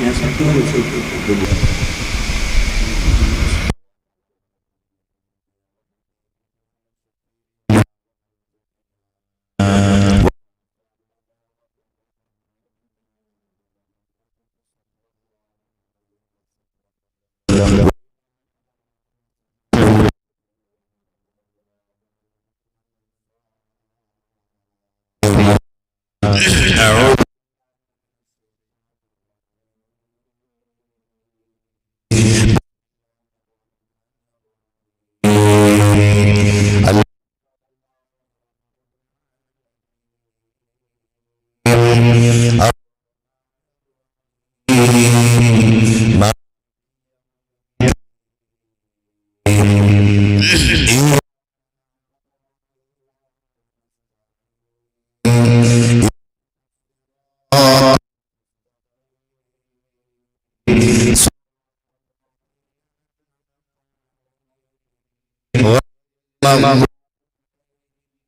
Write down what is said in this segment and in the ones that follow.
ഞാൻ ശബ്ദം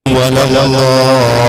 ولا الله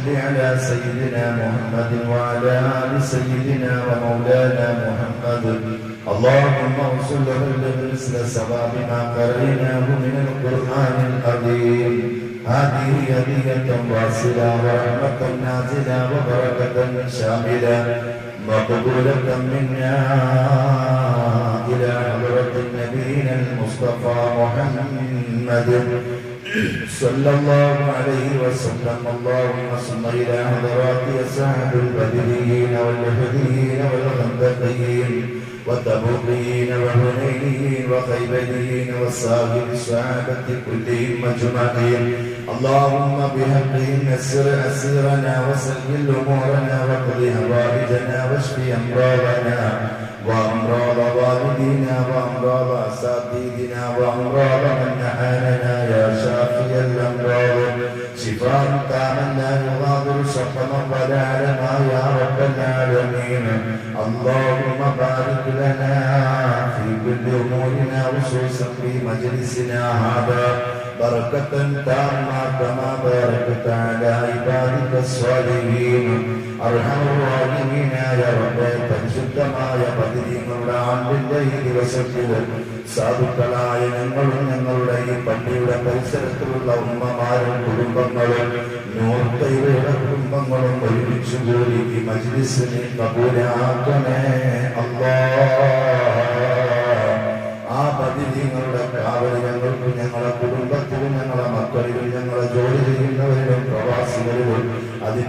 صل على سيدنا محمد وعلى ال سيدنا ومولانا محمد اللهم اوصل له مثل سباب ما قريناه من القران العظيم هذه هدية واصلة ورحمة نازلة وبركة شاملة مقبولة منا إلى حضرة نبينا المصطفى محمد صلى الله عليه وسلم. اللهم صل إلى حضرات أسعد البدريين والمهديين والخندقيين والتبوقيين والهنينيين وخيبريين والساغر السعادة كلهم أجمعين. اللهم بحقهم يسر أسيرنا وسهل أمورنا واقض هوائجنا واشف أمراضنا وأمراض والدينا وأمراض أساتذتنا وأمراض من أعاننا يا الأمراض شفاء كامل لا يغادر سقما ولا يا رب العالمين. اللهم بارك لنا في كل أمورنا خصوصا في مجلسنا هذا. بركة تامة كما باركت على عبادك الصالحين. അർഹമുറാഹിമീനായ റബ്ബെ പരിശുദ്ധമായ പതിരിങ്ങളുടെ ആണ്ടിന്റെ ഈ ദിവസത്തിൽ സാധുക്കളായ ഞങ്ങളും ഞങ്ങളുടെ ഈ പള്ളിയുടെ പരിസരത്തിലുള്ള ഉമ്മമാരും കുടുംബങ്ങളും നോർത്തയുടെ കുടുംബങ്ങളും ഒരുമിച്ച് കൂടി ഈ മജ്ലിസിനെ കബൂലാക്കണേ അള്ളാ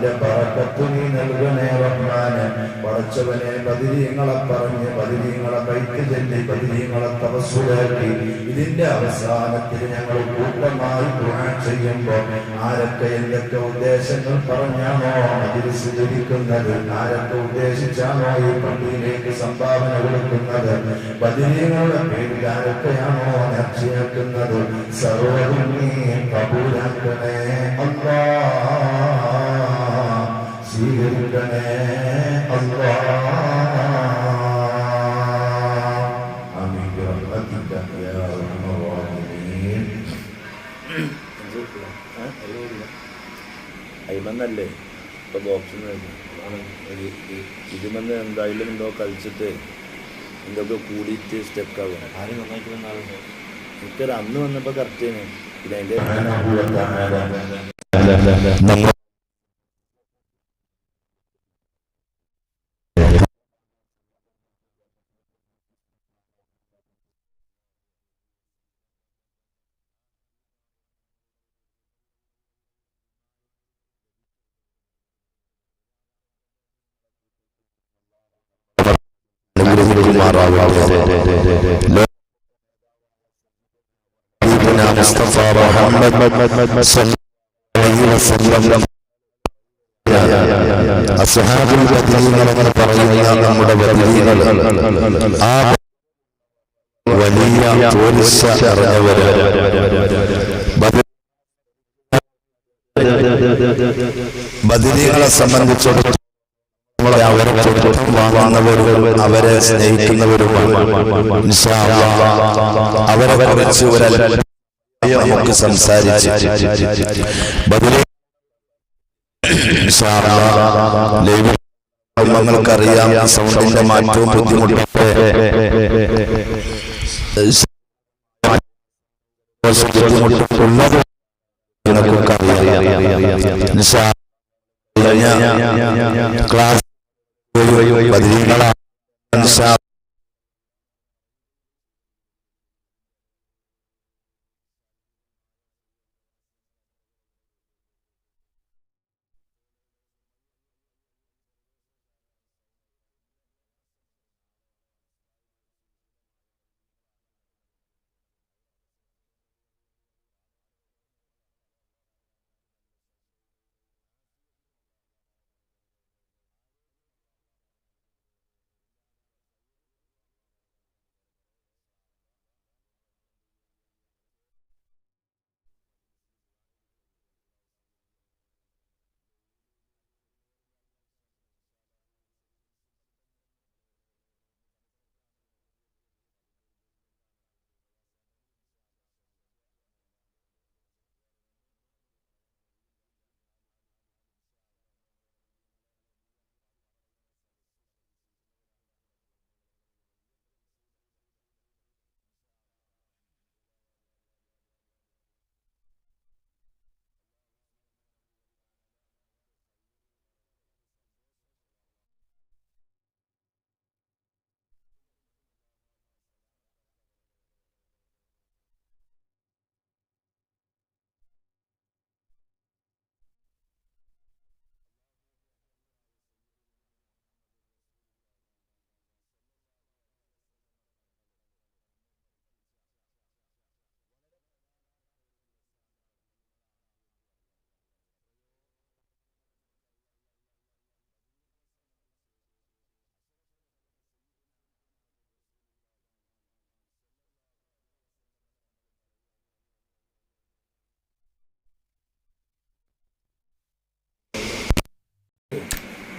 അതിന്റെ പറക്കത്ത് നീ നൽകണേ റഹ്മാന്. പടച്ചവനെ പതിരിയങ്ങളെ പറഞ്ഞ് പതിരിയങ്ങളെ കൈക്ക് ചെല്ലി പതിരിയങ്ങളെ തപസ്സുലാക്കി ഇതിന്റെ അവസാനത്തിൽ ഞങ്ങൾ കൂട്ടമായി ഗുണം ചെയ്യുമ്പോൾ ആരൊക്കെ എന്തൊക്കെ ഉദ്ദേശങ്ങൾ പറഞ്ഞാണോ അതിൽ സ്വീകരിക്കുന്നത് ആരൊക്കെ ഉദ്ദേശിച്ചാണോ ഈ പള്ളിയിലേക്ക് സംഭാവന കൊടുക്കുന്നത്? പതിരിയങ്ങളുടെ പേരിൽ ആരൊക്കെയാണോ നേർച്ചയാക്കുന്നത് സർവതും നീ ഇതിമെന്ന് എന്തായാലും എന്തോ കളിച്ചിട്ട് എന്തൊക്കെ കൂടിയിട്ട് സ്റ്റെക്ക് ആവുക ആരും നന്നായിട്ട് വന്നാലും എനിക്കൊരു അന്ന് വന്നപ്പോ കറക്റ്റ് ആണ് പിന്നെ നമ്മൾ അനുഗ്രഹിക്കുമാറാകട്ടെ മുസ്തഫ മുഹമ്മദ് വസല്ലം നമ്മുടെ ആ സംബന്ധിച്ചിടത്തോളം അവരെ തൊട്ടും വാങ്ങുന്നവരും അവരെ സ്നേഹിക്കുന്നവരുമാണ്. അവരെ നമുക്ക് സംസാരിച്ച് ലൈവ് സൗണ്ടിന്റെ മാറ്റവും ബുദ്ധിമുട്ടൊക്കെ ക്ലാസ് ബദരീകളാണ്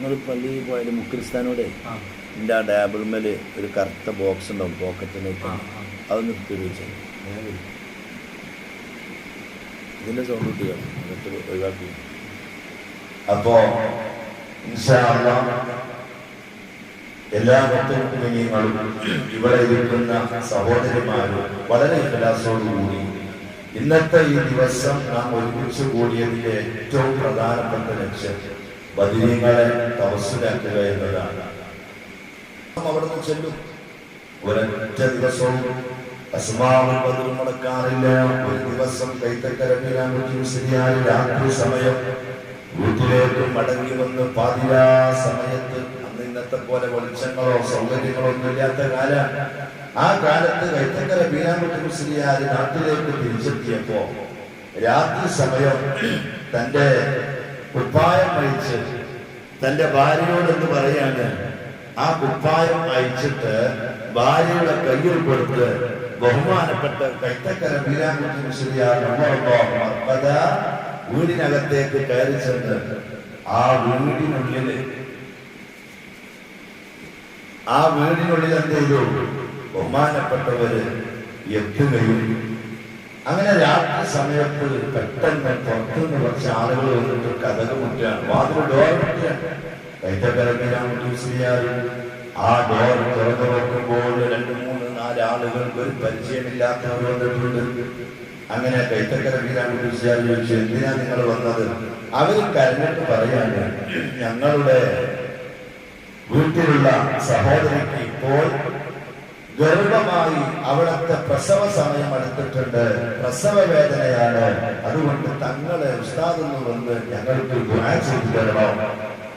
നിങ്ങൾ പള്ളിയിൽ പോയാൽ മുക്രിസ്ഥാനോടെ എന്റെ ആ ടേബിൾമേൽ ഒരു കറുത്ത ബോക്സ് ഉണ്ടാവും പോക്കറ്റിലേക്ക് അതൊന്ന് നിർത്തി ചോദിച്ചാൽ ഇതിന്റെ സൗണ്ട് കുട്ടികൾ അതൊക്കെ ഒഴിവാക്കി. അപ്പോ ഇൻഷാ അല്ലാഹ് എല്ലാ ഭക്തകുഞ്ഞുങ്ങളും ഇവിടെ ഇരിക്കുന്ന സഹോദരിമാരും വളരെ ഇഖലാസോടുകൂടി ഇന്നത്തെ ഈ ദിവസം നാം ഒരുമിച്ച് കൂടിയതിന്റെ ഏറ്റവും പ്രധാനപ്പെട്ട ലക്ഷ്യം ബദിരീങ്ങളെ തപസ്സിലാക്കുക എന്നതാണ്. അവിടുന്ന് ചെല്ലും. ഒരൊറ്റ ദിവസവും അസ്മാവും ബദറും മുടക്കാറില്ല ഒരു ദിവസം കൈത്തക്കരമിലാൻ ശരിയായ രാത്രി സമയം വീട്ടിലേക്ക് മടങ്ങി വന്ന് പാതിരാ സമയത്ത് അന്ന് ഇന്നത്തെ പോലെ വെളിച്ചങ്ങളോ സൗകര്യങ്ങളോ ഒന്നും ഇല്ലാത്ത കാല. ആ കാലത്ത് കൈത്തക്കര ബീനാമ്പട്ടി മുസ്ലിയാര് നാട്ടിലേക്ക് തിരിച്ചെത്തിയപ്പോ രാത്രി സമയം തന്റെ കുപ്പായം അയച്ച് തന്റെ ഭാര്യയോട് എന്ന് പറയാണ്? ആ കുപ്പായം അയച്ചിട്ട് ഭാര്യയുടെ കയ്യിൽ കൊടുത്ത് ബഹുമാനപ്പെട്ട കൈത്തക്കര മുസ്ലിയാർ മർമ്മത വീടിനകത്തേക്ക് കയറി ചെന്ന് ആ വീടിനുള്ളിൽ ആ വീടിനുള്ളിൽ എന്ത് ചെയ്തു? ബഹുമാനപ്പെട്ടവര് എത്തുകയും അങ്ങനെ രാത്രി സമയത്ത് പെട്ടെന്ന് പുറത്തുനിന്ന് കുറച്ച് ആളുകൾ വന്നിട്ട് കഥകൾ മുറ്റാണ് വാതിൽ ഡോർ മുറ്റാണ് കൈത്തക്കരക്കിലാണ് ആ ഡോർ തുറന്നു നോക്കുമ്പോൾ രണ്ട് മൂന്ന് നാല് ആളുകൾക്ക് ഒരു പരിചയമില്ലാത്തവർ വന്നിട്ടുണ്ട്. അങ്ങനെ കൈത്തക്കര വീരാണ് ചോദിച്ചു എന്തിനാ നിങ്ങൾ വന്നത്? അവർ കരഞ്ഞിട്ട് പറയാണ് ഞങ്ങളുടെ വീട്ടിലുള്ള സഹോദരിക്ക് ഇപ്പോൾ ഗർഭമായി അവിടുത്തെ പ്രസവ സമയം അടുത്തിട്ടുണ്ട് പ്രസവ വേദനയാണ്. അതുകൊണ്ട് തങ്ങളെ ഉസ്താദെന്ന് വന്ന് ഞങ്ങൾക്ക് ഗുണ ചെയ്തു തരണം.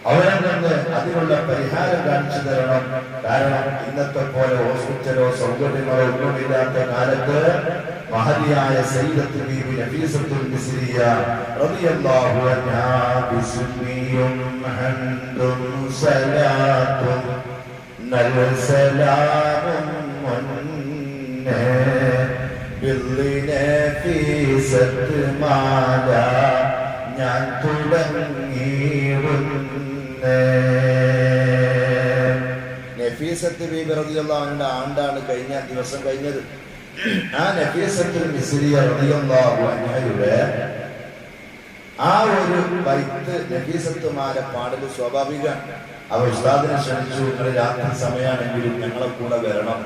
അവരെ നിന്ന് അതിനുള്ള പരിഹാരം കാണിച്ചു തരണം. കാരണം ഇന്നത്തെ പോലെ ഹോസ്പിറ്റലോ സൗകര്യങ്ങളോ ഒന്നുമില്ലാത്ത കാലത്ത് മഹതിയായ ശരീരത്തിന്റെ ഞാൻ ആണ്ടാണ് കഴിഞ്ഞ ദിവസം കഴിഞ്ഞത്. ആ നഫീസത്തിൽ റളിയല്ലാഹു അൻഹയുടെ ആ ഒരു വൈത്ത് നഫീസത്തുമാരെ പാടൽ സ്വാഭാവികമാണ് അവ ഉസ്താദിനെ ക്ഷണിച്ചു നിങ്ങൾ രാത്രി സമയമാണെങ്കിലും ഞങ്ങളെ കൂടെ വരണം.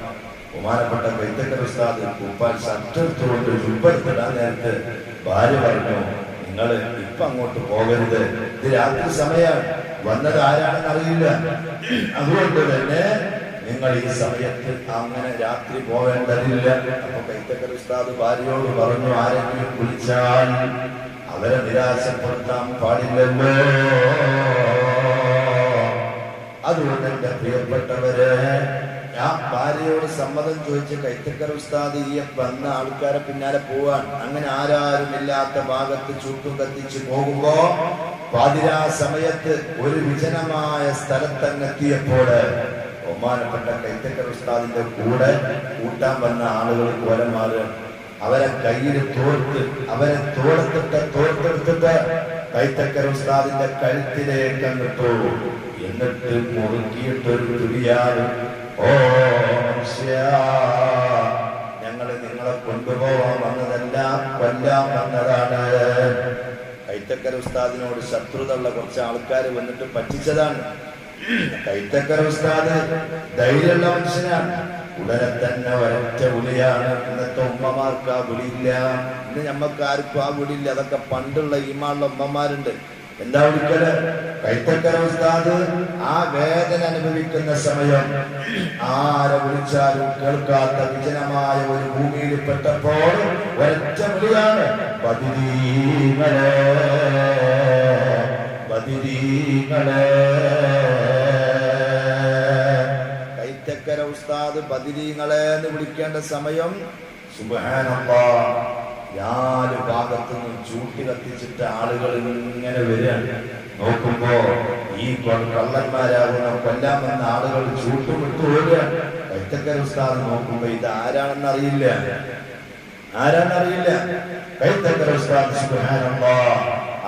ബഹുമാനപ്പെട്ട കൈത്തക്കർ ഉസ്താദ് ഉപ്പാൽ ഷർട്ടെടുത്തുകൊണ്ട് ചുപ്പെടുത്തിടാൻ നേരത്ത് ഭാര്യ പറഞ്ഞു നിങ്ങൾ ഇപ്പൊ അങ്ങോട്ട് പോകരുത്. ഇത് രാത്രി സമയമാണ് വന്നത് ആരാണെന്ന് അറിയില്ല. അതുകൊണ്ട് തന്നെ നിങ്ങൾ ഈ സമയത്ത് അങ്ങനെ രാത്രി പോവേണ്ടതില്ല അപ്പൊ കൈത്തക്കർ ഉസ്താദ് ഭാര്യയോട് പറഞ്ഞു ആരെങ്കിലും വിളിച്ചാൽ അവരെ നിരാശപ്പെടുത്താൻ പാടില്ലല്ലോ. അതുകൊണ്ട് എന്റെ പ്രിയപ്പെട്ടവര് ഞാൻ ഭാര്യയോട് സമ്മതം ചോദിച്ച് കൈത്തക്കർ ഉസ്താദ് വന്ന ആൾക്കാരെ പിന്നാലെ പോവാൻ അങ്ങനെ ആരാരും ഇല്ലാത്ത ഭാഗത്ത് ചുട്ടും കത്തിച്ച് പോകുമ്പോ പാതിരാ സമയത്ത് ഒരു വിജനമായ സ്ഥലത്തങ്ങെത്തിയപ്പോൾ ബഹുമാനപ്പെട്ട കൈത്തക്കർ ഉസ്താദിന്റെ കൂടെ കൂട്ടാൻ വന്ന ആളുകൾ കോലന്മാര് അവരെ കയ്യിൽ തോർത്ത് അവരെ തോർത്തിട്ട് തോർത്തെടുത്തിട്ട് കൈത്തക്കർ ഉസ്താദിന്റെ കഴുത്തിലേക്ക് അങ്ങിട്ടു എന്നിട്ട് മുറുക്കിയിട്ടൊരു ഓ ഞങ്ങൾ നിങ്ങളെ കൊണ്ടുപോവാൻ വന്നതെല്ലാം കൊല്ലാം വന്നതാണ്. കൈത്തക്കര ഉസ്താദിനോട് ശത്രുതയുള്ള കുറച്ച് ആൾക്കാർ വന്നിട്ട് പറ്റിച്ചതാണ്. കൈത്തക്കര ഉസ്താദ് ധൈര്യമുള്ള മനുഷ്യനാണ്. ഉടനെ തന്നെ ഒരൊറ്റ വിളിയാണ്. ഇന്നത്തെ ഉമ്മമാർക്ക് ആ വിളിയില്ല. ഇന്ന് ഞമ്മക്ക് ആർക്കും ആ വിളിയില്ല. അതൊക്കെ പണ്ടുള്ള ഈമാളുള്ള ഉമ്മമാരുണ്ട്. എന്താ വിളിക്കൽ കൈത്തക്കര ഉസ്താദ് ആ വേദന അനുഭവിക്കുന്ന സമയം ആരെ വിളിച്ചാലും കേൾക്കാത്ത വിജനമായ ഒരു ഭൂമിയിൽ പെട്ടപ്പോൾ ഒരൊറ്റ വിളിയാണ് ബദിരീങ്ങളെ. കൈത്തക്കര ഉസ്താദ് ബദിരീങ്ങളെ എന്ന് വിളിക്കേണ്ട സമയം സുബഹാനല്ലാ നാല് ഭാഗത്തു നിന്നും ചൂട്ടി കത്തിച്ചിട്ട് ആളുകൾ ഇങ്ങനെ വരികയാണ് നോക്കുമ്പോ ഈ കള്ളന്മാരാകുന്ന കൊല്ലാമെന്ന ആളുകൾ ചൂട്ടുമിട്ട് ഓടുകയാണ് കൈത്തക്കര ഉസ്താദ് നോക്കുമ്പോ ഇത് ആരാണെന്ന് അറിയില്ല. ആരാന്നറിയില്ല കൈത്തക്കര ഉസ്താദ്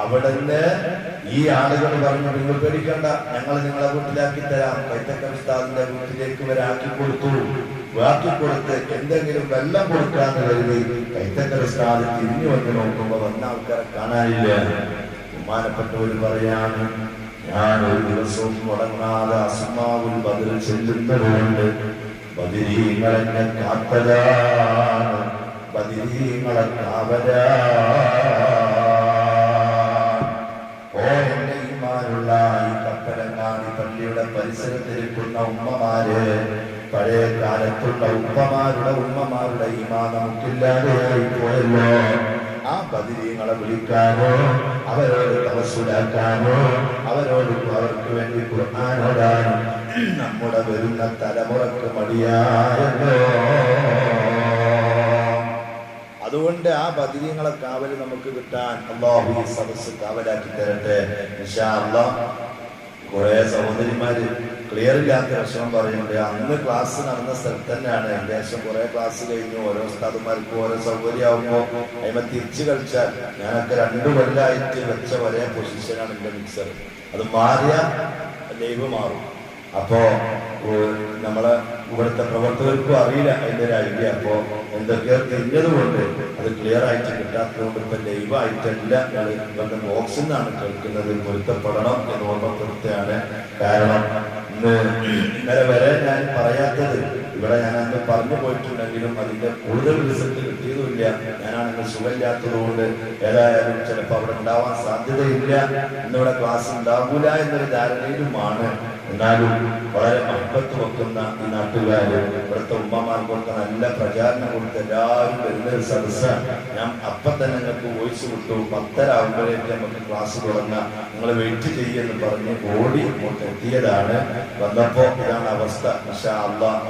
അവിടുന്ന് ഈ ആളുകൾ പറഞ്ഞു നിങ്ങൾ പേടിക്കണ്ട. ഞങ്ങൾ നിങ്ങളെ വീട്ടിലാക്കി തരാം. കൈത്തക്കര ഉസ്താദിന്റെ വീട്ടിലേക്ക് വരാക്കി കൊടുത്തു. വാക്കി കൊടുത്ത് എന്തെങ്കിലും വെള്ളം കൊടുക്കാൻ കരുതി കൈത്തക്കര സ്ഥാനം തിരിഞ്ഞു വന്ന് നോക്കുമ്പോ വന്ന ആൾക്കാരെ കാണാനില്ല. ബഹുമാനപ്പെട്ടവര് പറയാണ് ഞാൻ ഒരു ദിവസവും മുടങ്ങാതെ അസ്മാവുൽ ബദൽ ചെല്ലുന്നതുകൊണ്ട് ബദിരീങ്ങളെന്നെ കാത്തതാണ്. ബദിരീങ്ങളെ കാവലാ ഓ എന്റെ ഈമാനുള്ള ഈ കപ്പലങ്ങാടി പള്ളിയുടെ പരിസരത്തിരിക്കുന്ന ഉമ്മമാര് പഴയ കാലത്തുള്ള ഉമ്മമാരുടെ ഉമ്മമാരുടെ ഈമാ നമുക്കില്ലാതെയായി പോയല്ലോ ആ ബദിരീങ്ങളെ വിളിക്കാനോ അവരോട് തവസുലാക്കാനോ അവരോട് അവർക്ക് വേണ്ടി ഖുർആാനോടാനോ നമ്മുടെ വരുന്ന തലമുറയ്ക്ക് മടിയായല്ലോ. അതുകൊണ്ട് ആ ബദിരീങ്ങളെ കാവൽ നമുക്ക് കിട്ടാൻ അള്ളാഹു സദസ് കാവലാക്കി തരട്ടെ. കുറെ സഹോദരിമാര് ക്ലിയർ ഇല്ലാത്ത അക്ഷരം പറയുന്നുണ്ട്. അന്ന് ക്ലാസ് നടന്ന സ്ഥലത്ത് തന്നെയാണ്. ഏകദേശം കുറെ ക്ലാസ് കഴിഞ്ഞു. ഓരോ ഉസ്താദുമാർക്കും ഓരോ സൗകര്യമാകുമ്പോൾ അതിമ തിരിച്ചു കളിച്ചാൽ ഞാനൊക്കെ രണ്ടു കൊല്ലായിട്ട് വെച്ച ഒരേ പൊസിഷനാണ് എന്റെ മിക്സർ അത് മാറിയ ലൈവ് മാറും. അപ്പോ നമ്മളെ ഇവിടുത്തെ പ്രവർത്തകർക്കും അറിയില്ല അതിന്റെ ഒരു ഐഡിയ അപ്പോ എന്തൊക്കെയോ തിരിഞ്ഞത് കൊണ്ട് അത് ക്ലിയർ ആയിട്ട് കിട്ടാത്തതുകൊണ്ട് ഇപ്പൊ ലൈവ് ആയിട്ടല്ല ഞാൻ ഇവരുടെ ബോക്സിൽ നിന്നാണ് കേൾക്കുന്നത്. പൊരുത്തപ്പെടണം എന്ന് ഓർമ്മപ്പെടുത്തുകയാണ്. കാരണം ഇന്നലെ വരെ ഞാൻ പറയാത്തത് ഇവിടെ അന്ന് പറഞ്ഞു പോയിട്ടുണ്ടെങ്കിലും അതിന്റെ കൂടുതൽ റിസൾട്ട് കിട്ടിയതുമില്ല. ഞാനാണെങ്കിൽ സുഖമില്ലാത്തത് കൊണ്ട് ഏതായാലും ചിലപ്പോൾ അവിടെ ഉണ്ടാവാൻ സാധ്യതയില്ല. ഇന്നിവിടെ ക്ലാസ് ഉണ്ടാകൂല എന്നൊരു ധാരണയിലുമാണ്. എന്നാലും വളരെ മഹത്വത്ത് വെക്കുന്ന ഈ നാട്ടുകാര് ഇവിടുത്തെ ഉമ്മമാർക്കൊക്കെ നല്ല പ്രചാരണം കൊടുത്ത് എല്ലാവരും വരുന്ന ഒരു സദസ് ഞാൻ അപ്പൊ തന്നെ നിങ്ങൾക്ക് വോയിസ് കൊടുത്തു പത്തര ആകുമ്പോഴേക്ക് നമുക്ക് ക്ലാസ് തുടങ്ങാം. നിങ്ങൾ വെയിറ്റ് ചെയ്യുമെന്ന് പറഞ്ഞ് ഓടി എത്തിയതാണ്. വന്നപ്പോ ഇതാണ് അവസ്ഥ. പക്ഷേ അള്ളാഹ്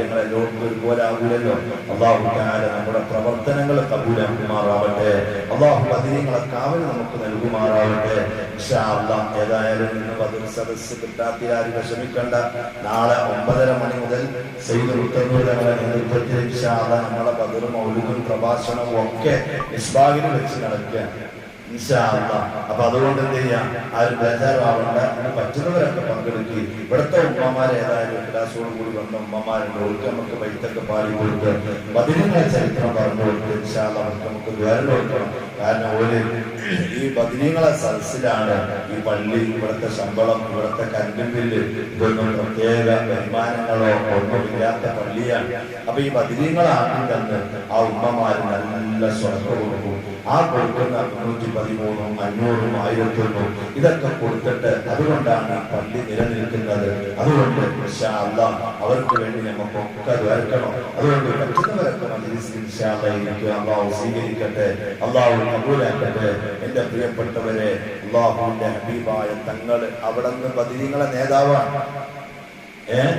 സൗകര്യങ്ങൾ എല്ലാവർക്കും ഒരുപോലെ ആകൂലല്ലോ അള്ളാഹു താല നമ്മുടെ പ്രവർത്തനങ്ങൾ കബൂലാക്കുമാറാവട്ടെ അള്ളാഹു പതിനങ്ങളെ കാവൽ നമുക്ക് നൽകുമാറാവട്ടെ. ഏതായാലും ഇന്ന് പതിവ് സദസ്സ് കിട്ടാത്ത ആരും വിഷമിക്കണ്ട. നാളെ ഒമ്പതര മണി മുതൽ സെയ്ദ് തങ്ങളുടെ നേതൃത്വത്തിൽ നമ്മളെ പതിർ മൗലികം പ്രഭാഷണവും ഒക്കെ നിസ്ബാഗിന് വെച്ച് നടക്കുക. അപ്പൊ അതുകൊണ്ട് എന്ത് ചെയ്യാം? ആരും ബേജാറാവണ്ട. അങ്ങനെ പറ്റുന്നവരൊക്കെ പങ്കെടുക്കുക ഇവിടുത്തെ ഉമ്മമാരെ ഏതായാലും ക്ലാസ്സോട് കൂടി വന്ന ഉമ്മമാരുണ്ട്. അവർക്ക് നമുക്ക് വൈത്തൊക്കെ പാടി കൊടുത്ത് ബദിരിങ്ങളെ ചരിത്രം പറഞ്ഞു കൊടുത്ത് ഇൻഷാ അള്ളാഹ് അവർക്ക് നമുക്ക് ദ്വാരം കൊടുക്കണം. കാരണം ഒരു ഈ ബദിരിങ്ങളെ സദസ്സിലാണ് ഈ പള്ളി ഇവിടുത്തെ ശമ്പളം ഇവിടുത്തെ കരണ്ട് ഇതൊന്നും പ്രത്യേക വരുമാനങ്ങളോ ഒന്നുമില്ലാത്ത പള്ളിയാണ്. അപ്പൊ ഈ ബദിരിങ്ങളാക്കി തന്നെ ആ ഉമ്മമാര് നല്ല സ്വർഗം കൊടുക്കും. ആ കൊടുക്കുന്ന മുന്നൂറ്റി പതിമൂന്നും അഞ്ഞൂറും ആയിരത്തൊന്നും ഇതൊക്കെ കൊടുത്തിട്ട് അതുകൊണ്ടാണ് പള്ളി നിലനിൽക്കുന്നത്. അതുകൊണ്ട് അവർക്ക് വേണ്ടി നമുക്കൊക്കെ വരക്കണം. അതുകൊണ്ട് പറ്റുന്നവരൊക്കെ ഇരിക്കുക. അള്ളാഹു സ്വീകരിക്കട്ടെ. അള്ളാഹു കബൂലാക്കട്ടെ. എന്റെ പ്രിയപ്പെട്ടവരെ അള്ളാഹുവിന്റെ ഹബീബായ തങ്ങൾ അവിടെ നിന്ന് ബദിരിങ്ങളെ നേതാവാണ്. ഏഹ്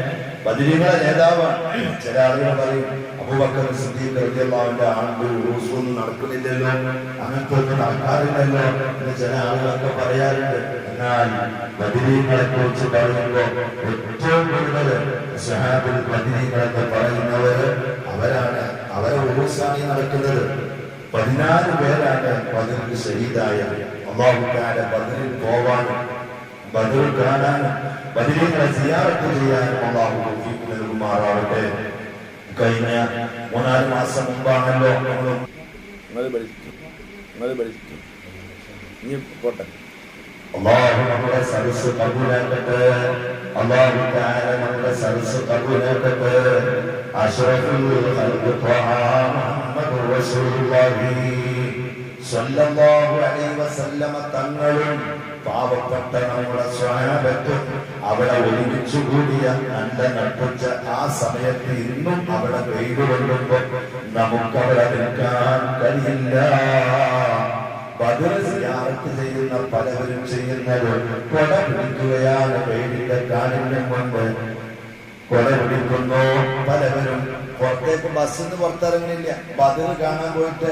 ബദിരിങ്ങളെ നേതാവാണ്. ചില ആളുകൾ പറയും അബൂബക്കർ സിദ്ദീഖ് റളിയല്ലാഹുവിന്റെ ആണ്ട് ഉറൂസൊന്നും നടക്കുന്നില്ലല്ലോ അങ്ങനത്തെ ഒന്നും നടക്കാറില്ലല്ലോ എന്ന് ചില ആളുകളൊക്കെ പറയാറുണ്ട്. എന്നാൽ ബദിരീങ്ങളെ കുറിച്ച് പറയുമ്പോൾ ഏറ്റവും കൂടുതൽ സഹാബിൽ ബദിരീങ്ങളെന്ന് പറയുന്നവര് അവരാണ്. അവരെ ഉറൂസാണ് നടക്കുന്നത്. പതിനാല് പേരാണ് ബദറിൽ ഷഹീദായ അള്ളാഹുക്കാരെ ബദറിൽ പോവാനും ബദർ കാണാനും ബദരീങ്ങളെ സിയാറത്ത് ചെയ്യാനും അള്ളാഹു നൽകുമാറാവട്ടെ. കഴിഞ്ഞ മൂന്നാൽ മാസം മുമ്പാണല്ലോ. നിങ്ങൾ പഠിച്ചു നിങ്ങൾ പഠിച്ചു ഇനി പോട്ടെ. അള്ളാഹു നമ്മുടെ സരസ് കബൂലാക്കട്ടെ. അള്ളാഹു താര നമ്മുടെ സരസ് കബൂലാക്കട്ടെ. അഷ്റഫുൽ ഖൽഖ് ത്വഹ മുഹമ്മദ് റസൂലുള്ളാഹി. സ്വല്ലല്ലാഹു അലൈഹി വസല്ലമ തങ്ങളും പാവപ്പെട്ട നമ്മുടെ സ്വഹാബത്തും അവിടെ ഒരുമിച്ച് കൂടിയ നല്ല നട്ടുച്ച ആ സമയത്ത് ഇന്നും അവിടെ വെയിൽ കൊള്ളുമ്പോൾ നമുക്കവിടെ നിൽക്കാൻ കഴിയില്ല. ബദർ സിയാറത്ത് ചെയ്യുന്ന പലവരും ചെയ്യുന്നത് കൊല പിടിക്കുകയാണ് വെയിലിന്റെ കാലിന് മുമ്പ് കൊല പിടിക്കുന്നു പലവരും പുറത്തേക്ക് ബസ്സിൽ നിന്ന് പുറത്തിറങ്ങുന്നില്ല ബദർ കാണാൻ പോയിട്ട്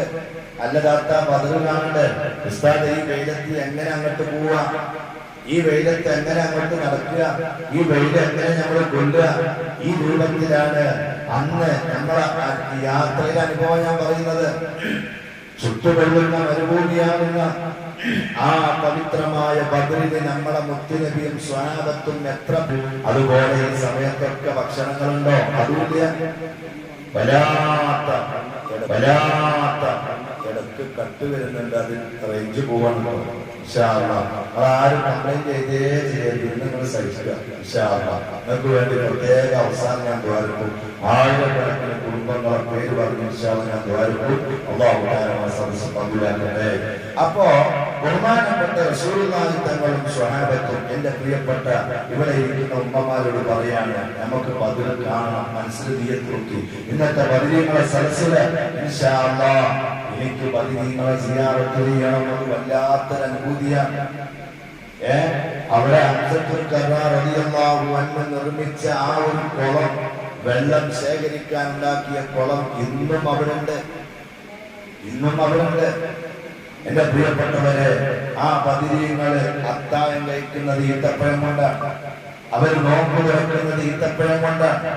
അല്ല താത്ത ബദർ കാണണ്ടേ? ഉസ്താദ് ഈ വെയിലത്ത് എങ്ങനെ അങ്ങോട്ട് പോവാ ഈ വെയിലത്ത് എങ്ങനെ അങ്ങോട്ട് നടക്കുക? ഈ വെയിൽ എങ്ങനെ നമ്മൾ കൊല്ലുക? ഈ രൂപത്തിലാണ് അന്ന് നമ്മളെ യാത്രയിലെ അനുഭവം ഞാൻ പറയുന്നത്. ചുട്ടുകൊള്ളുന്ന മരുഭൂമിയാകുന്ന ആ പവിത്രമായ ബദറിന് നമ്മളെ മുത്തുനബിയും സ്വനാപത്തും എത്ര അതുപോലെ ഈ സമയത്തൊക്കെ ഭക്ഷണങ്ങളുണ്ടോ? അതുമില്ല. വല്ലാത്ത വല്ലാത്ത ഇടയ്ക്ക് കട്ട് വരുന്നുണ്ട് അത് റേഞ്ച് പോവാണ് അതാരും കംപ്ലൈന്റ് ചെയ്തേ ചെയ്യരുത്. നിങ്ങൾ സഹിക്കുക. നിങ്ങൾക്ക് വേണ്ടി പ്രത്യേക അവസാനം ഞാൻ ദ്വാരക്കും. ആയിരക്കണക്കിന് കുടുംബങ്ങളെ പേര് പറഞ്ഞ് ഇൻഷാല്ലാ ഞാൻ ദ്വാരക്കും. അള്ളാഹു താരമായ സദസ്സ് പങ്കുവെക്കട്ടെ അപ്പോ ബഹുമാനപ്പെട്ട റസൂലുള്ളാഹി തങ്ങളും സ്വഹാബത്തും എന്റെ പ്രിയപ്പെട്ട ഇവിടെ ഇരിക്കുന്ന ഉമ്മമാരോട് പറയാണ് നമുക്ക് പതിവ് കാണാം മനസ്സിൽ തീയത്ത് നോക്കി ഇന്നത്തെ ഇൻഷാ അല്ലാഹ് എനിക്ക് പതിനീങ്ങളെ സിയാറത്ത് ചെയ്യണമെന്ന് വല്ലാത്തൊരു അനുഭൂതിയാണ് ഏ? അവിടെ അബ്ദുൽ കറാർ റളിയല്ലാഹു വന്ന് നിർമ്മിച്ച ആ ഒരു കുളം വെള്ളം ശേഖരിക്കാൻ ഉണ്ടാക്കിയ കുളം ഇന്നും അവിടുണ്ട്. ഇന്നും അവിടുണ്ട്. എന്റെ പ്രിയപ്പെട്ടവരെ ആ പതിരീങ്ങൾ അത്തായം കഴിക്കുന്നത് ഈത്തപ്പഴം കൊണ്ടാണ് അവർ നോമ്പ് തുറക്കുന്നത് ഈത്തപ്പഴം കൊണ്ടാണ്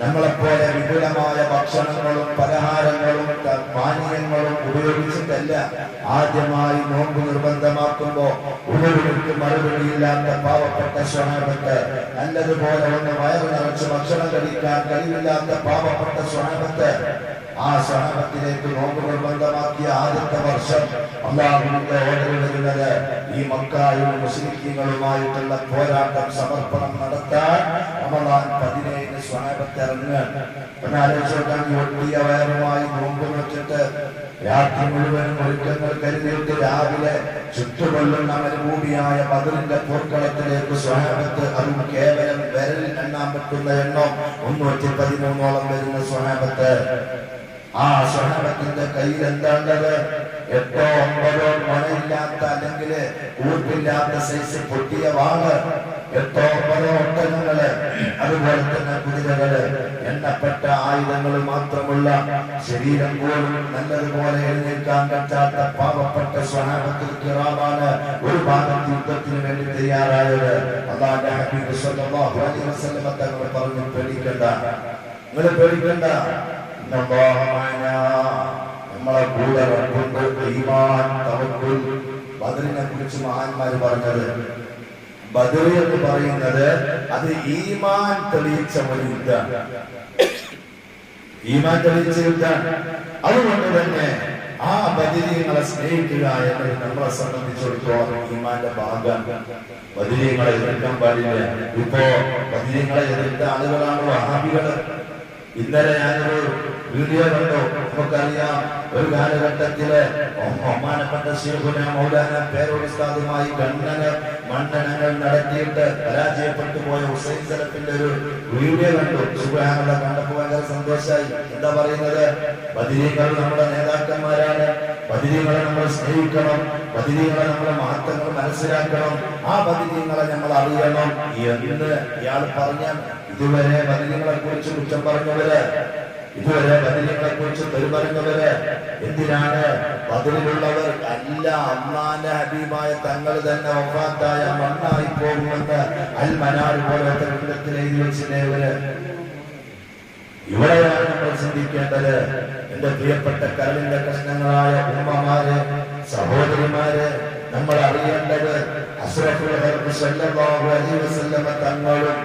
നമ്മളെപ്പോലെ വിപുലമായ ഭക്ഷണങ്ങളും പലഹാരങ്ങളും പാനീയങ്ങളും ഉപയോഗിച്ചിട്ടല്ല ആദ്യമായി നോമ്പ് നിർബന്ധമാക്കുമ്പോ ഉണർവിற்கு മറുപടിയില്ലാത്ത പാവപ്പെട്ട സ്വഹാബത്ത് നല്ലതുപോലെ ഒന്ന് വയറ് നിറച്ച് ഭക്ഷണം കഴിക്കാൻ കഴിവില്ലാത്ത പാവപ്പെട്ട സ്വഹാബത്ത് ആ സ്വഹാബത്തിലേക്ക് നോമ്പ് നിർബന്ധമാക്കിയ ആദ്യത്തെ വർഷം അള്ളാഹുവിന്റെ ഓർഡർ വരുന്നത് ഈ മക്കായും മുസ്ലിങ്ങളുമായിട്ടുള്ള പോരാട്ടം സമർപ്പണം നടത്താൻ റമദാൻ പതിനേഴിന് എന്നാലോചിച്ചാൽ ഈ ഒട്ടിയ വയറുമായി നോമ്പ് വെച്ചിട്ട് രാത്രി മുഴുവനും ഒരുക്കങ്ങൾ കരുതിയിട്ട് രാവിലെ ചുറ്റുകൊള്ളുന്ന മരുഭൂമിയായ ബദറിന്റെ പോർക്കളത്തിലേക്ക് സ്വഹാബത്ത് അതും കേവലം വിരലിൽ എണ്ണാൻ പറ്റുന്ന എണ്ണം ഒന്നൂറ്റി പതിമൂന്നോളം വരുന്ന സ്വഹാബത്ത് ആ സ്വഹാബത്തിന്റെ കയ്യിൽ എന്താണ്ടത് എട്ടോ ഒമ്പതോ മണയില്ലാത്ത അല്ലെങ്കിൽ ഊർപ്പില്ലാത്ത സൈസ് പൊട്ടിയ വാൾ. എട്ടോ ഒമ്പതോ ഒട്ടകങ്ങൾ. അതുപോലെ തന്നെ കുതിരകൾ. എണ്ണപ്പെട്ട ആയുധങ്ങൾ മാത്രമുള്ള ശരീരം പോലും നല്ലതുപോലെ എഴുന്നേൽക്കാൻ പറ്റാത്ത പാവപ്പെട്ട സ്വഹാബത്തിൽ കിറാവാണ് ഒരു ഭാഗത്ത് യുദ്ധത്തിന് വേണ്ടി തയ്യാറായത്. അതാണ് പറഞ്ഞു പേടിക്കണ്ട. നിങ്ങൾ പേടിക്കണ്ട. നമ്മളെ കൂടെ റബ്ബുണ്ട് ഈമാൻ തവക്കുൽ. ബദറിനെ കുറിച്ച് മഹാന്മാർ പറഞ്ഞത്. ബദർ എന്ന് പറയുന്നത് അത് ഈമാൻ തെളിയിച്ച ഒരു യുദ്ധം ഈമാൻ തെളിയിച്ച യുദ്ധം അതുകൊണ്ട് തന്നെ ആ ബദിരീങ്ങളെ സ്നേഹിക്കുക എന്നത് നമ്മളെ സംബന്ധിച്ചിടത്തോളം ഈമാന്റെ ഭാഗം. ബദിരീങ്ങളെ എതിർക്കാൻ പാടില്ല. ഇപ്പോ ബദിരീങ്ങളെ എതിർത്ത ആളുകളാണ് വഹാബികൾ. ഇന്നലെ ഞാനൊരു വീഡിയോ കണ്ടു നമുക്കറിയാം ഒരു കാലഘട്ടത്തിൽ ബഹുമാനപ്പെട്ട ശിവകുന മൗലാന പേരോടുസ്താദുമായി ഖണ്ഡന മണ്ഡനങ്ങൾ നടത്തിയിട്ട് പരാജയപ്പെട്ടു പോയ ഹുസൈൻ സലഫിന്റെ ഒരു വീഡിയോ കണ്ടു. സുബാനുള്ള കണ്ടപ്പോ ഭയങ്കര സന്തോഷമായി എന്താ പറയുന്നത്? ബദിരീകൾ നമ്മുടെ നേതാക്കന്മാരാണ്. ബദിരീകളെ നമ്മൾ സ്നേഹിക്കണം. ബദിരീകളെ നമ്മുടെ മഹത്വങ്ങൾ മനസ്സിലാക്കണം. ആ ബദിരീങ്ങളെ നമ്മൾ അറിയണം. എന്ന് ഇയാൾ പറഞ്ഞ ഇതുവരെ ബദിരീങ്ങളെ കുറിച്ച് കുറ്റം പറഞ്ഞവര് ഇതുവരെ ബദിരീങ്ങളെ കുറിച്ച് പെരുമറിഞ്ഞവര് എന്തിനാണ്? ബദലിലുള്ളവർ അല്ല അമ്മാന്റെ ഹബീബായ തങ്ങൾ തന്നെ ഒപ്പാത്തായ മണ്ണായി പോകുമെന്ന് അൽ മനാർ പോലത്തെ എഴുതി വെച്ചില്ലേ ഇവിടെയാണ് നമ്മൾ ചിന്തിക്കേണ്ടത്. എന്റെ പ്രിയപ്പെട്ട കരളിന്റെ കഷ്ണങ്ങളായ ഉമ്മമാര് സഹോദരിമാര് നമ്മൾ അറിയേണ്ടത് അസുരഫുൽ തങ്ങളും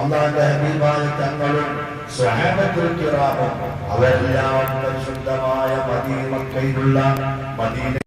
അള്ളാഹുവിന്റെ ഹബീബായ തങ്ങളും സ്വഹാബത്തുൽ കിറാമും അവരെല്ലാം പരിശുദ്ധമായ മദീനക്കയിലുള്ള മദീന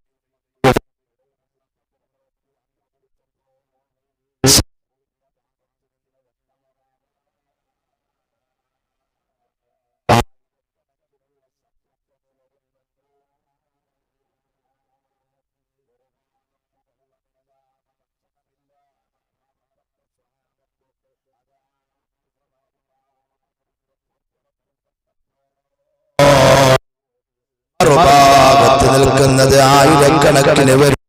നിൽക്കുന്നത് ആയിരക്കണക്കിന് വരും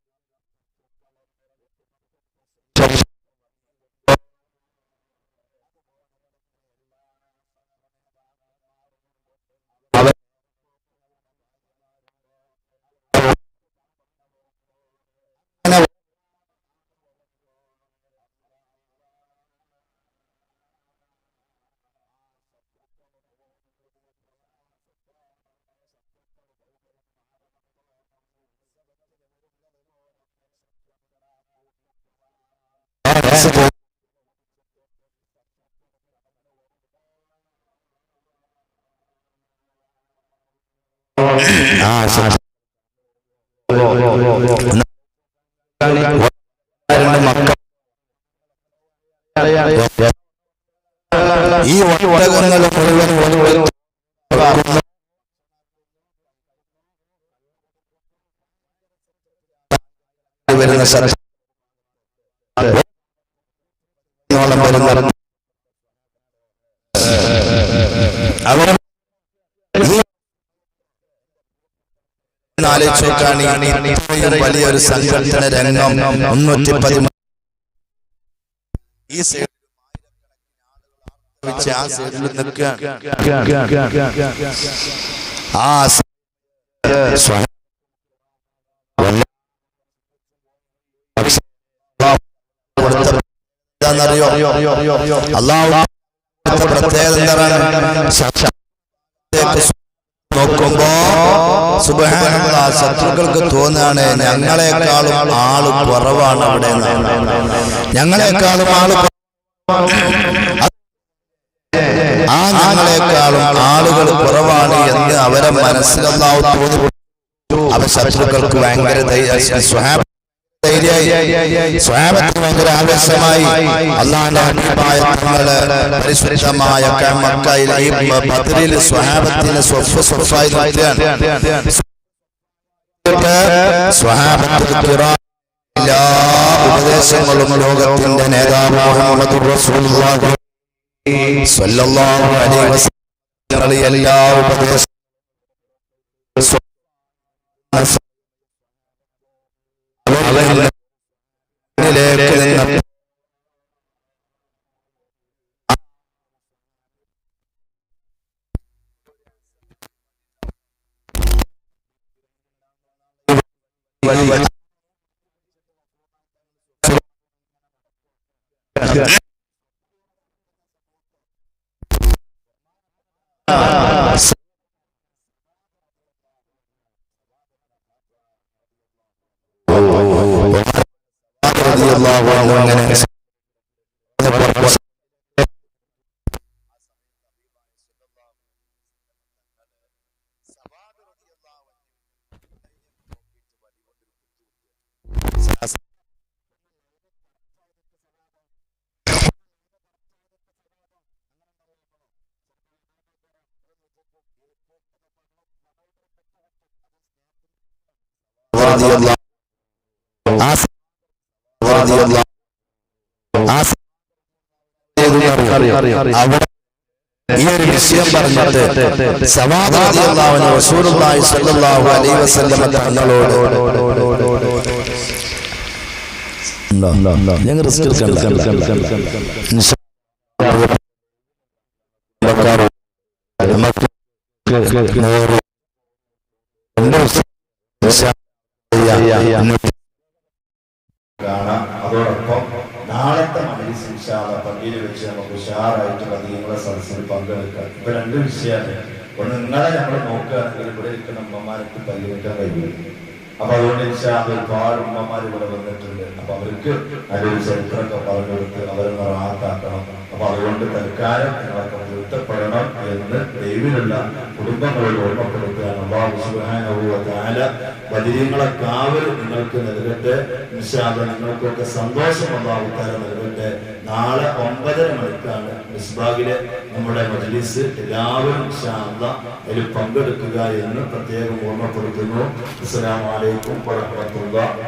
രണ്ട് മക്കൾ ഈ ഒട്ടകങ്ങൾ മുഴുവൻ മുഴുവൻ വരുന്ന സത്യം വരുന്ന ഇത്രയും വലിയൊരു സംഘടന രംഗം മുന്നൂറ്റി പതിമൂന്ന് ഈ വെച്ച് ആ എന്താണെന്നറിയോ അള്ളാഹു പ്രത്യേകത എന്താണ് ശത്രുവിലേക്ക് നോക്കുമ്പോ ശത്രുക്കൾക്ക് തോന്നുകയാണ് ഞങ്ങളെക്കാളും ആൾ കുറവാണ് അവിടെ. ഞങ്ങളെക്കാളും ആൾ ആ ഞങ്ങളെക്കാളും ആളുകൾ കുറവാണ് എന്ന് അവരെ മനസ്സിലല്ലാവ് തോന്നി അവ ശത്രുക്കൾക്ക് ഭയങ്കര സ്വഹാബ ധൈര്യമായി. സ്വഹാബത്തിന് ഭയങ്കര ആവേശമായി. അള്ളാന്റെ ഹബീബായ തങ്ങൾ പരിശുദ്ധമായ ഈ ബദറിൽ സ്വഹാബത്തിന് സ്വഫ് സ്വഫായി സ്വഹാബത്തിന് എല്ലാ ഉപദേശങ്ങളും ലോകത്തിന്റെ നേതാവ് മുഹമ്മദ് എല്ലാ ഉപദേശ അവരിലേക്ക് നിന്ന് റളിയല്ലാഹു അൻഹു അങ്ങനെ അവിടെ വിഷയം റസൂലുള്ളാഹി അലൈഹി വസല്ലം ഞങ്ങൾ രണ്ട് ദിവസം ഇൻഷാ അല്ലാഹ് കാണാം അതോടൊപ്പം നാളത്തെ മജലിസ് ഇൻഷാല്ല പള്ളിയിൽ വെച്ച് നമുക്ക് ഉഷാറായിട്ടുള്ള പതികളെ സദസ്സിൽ പങ്കെടുക്കാം. ഇപ്പൊ രണ്ട് വിഷയമാണ്. ഒന്ന് നിങ്ങളെ നമ്മൾ നോക്കുകയാണെങ്കിൽ ഇവിടെ ഇരിക്കുന്ന ഉമ്മമാർക്ക് പള്ളി വെക്കാൻ കഴിയും അപ്പൊ അതുകൊണ്ട് ഇൻഷാല്ല ഒരുപാട് ഉമ്മമാർ ഇവിടെ വന്നിട്ടുണ്ട്. അപ്പൊ അവർക്ക് നല്ലൊരു ചരിത്രമൊക്കെ പറഞ്ഞുകൊടുത്ത് അവരെ നിറാത്താക്കണം അപ്പൊ അതുകൊണ്ട് തൽക്കാലം നിങ്ങളൊക്കെ പൊരുത്തപ്പെടണം എന്ന് ദൈവിലുള്ള കുടുംബങ്ങളോട് ഓർമ്മപ്പെടുത്തുകയാണ് അള്ളാഹു തആല ബദിരീങ്ങളെ കാവൽ നിങ്ങൾക്ക് നൽകട്ടെ നിശാദ നിങ്ങൾക്കൊക്കെ സന്തോഷം അള്ളാഹു തആല നൽകട്ടെ നാളെ ഒമ്പതര മണിക്കാണ് മിസ്ബാഗിലെ നമ്മുടെ മജ്ലിസ് എല്ലാവരും അല്ലാഹ് അതിൽ പങ്കെടുക്കുക എന്ന് പ്രത്യേകം ഓർമ്മപ്പെടുത്തുന്നു. അസ്സലാമലൈക്കും വറഹ്മത്തുള്ളാഹി